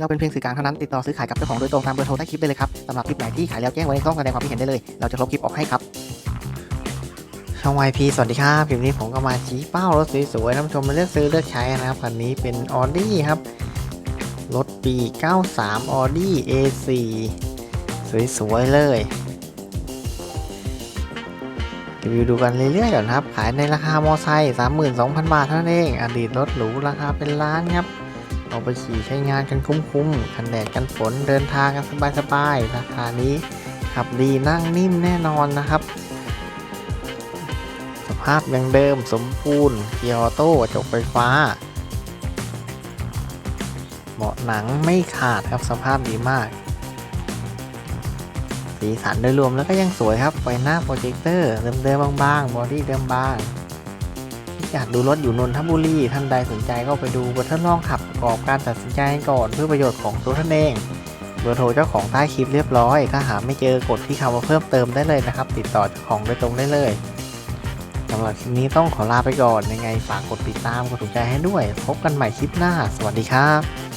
เราเป็นเพียงสื่อกลางเท่านั้นติดต่อซื้อขายกับเจ้าของโดยตรงตามเบอร์โทรใต้คลิปได้เลยครับสำหรับคลิปไหนที่ขายแล้วแจ้งไว้ในช่องแสดงความคิดเห็นได้เลย เราจะลบคลิปออกให้ครับช่อง YP สวัสดีครับคลิปนี้ผมก็มาชี้เป้ารถสวยๆท่านผู้ชมมาเลือกซื้อเลือกใช้นะครับคันนี้เป็น Audi ครับรถปี 93 Audi A4 สวยๆเลยรีวิวดูกันเรื่อยๆก่อนครับ ขายในราคามอไซค์32,000 บาทเท่านั้นเอง อดีตรถหรูราคาเป็นล้านครับ เอาไปขี่ใช้งานกันคุ้มๆกันแดดกันฝนเดินทางกันสบายๆราคานี้ขับดีนั่งนิ่มแน่นอนนะครับ สภาพยังเดิมสมบูรณ์เกียร์ออโต้จกไฟฟ้าเบาะหนังไม่ขาดครับสภาพดีมาก สีสันโดยรวมแล้วก็ยังสวยครับไฟหน้าโปรเจคเตอร์เดิมๆบางๆบอดี้เดิมบาง อยากดูรถอยู่นนทบุรีท่านใดสนใจก็ไปดูบนทดลองขับประกอบการตัดสินใจก่อนเพื่อประโยชน์ของตัวท่านเองเบอร์โทรเจ้าของใต้คลิปเรียบร้อย ถ้าหาไม่เจอกดที่คำว่าเพิ่มเติมได้เลยนะครับ ติดต่อเจ้าของโดยตรงได้เลยสำหรับคลิปนี้ต้องขอลาไปก่อนยังไงฝากกดติดตามกดถูกใจให้ด้วย พบกันใหม่คลิปหน้า สวัสดีครับ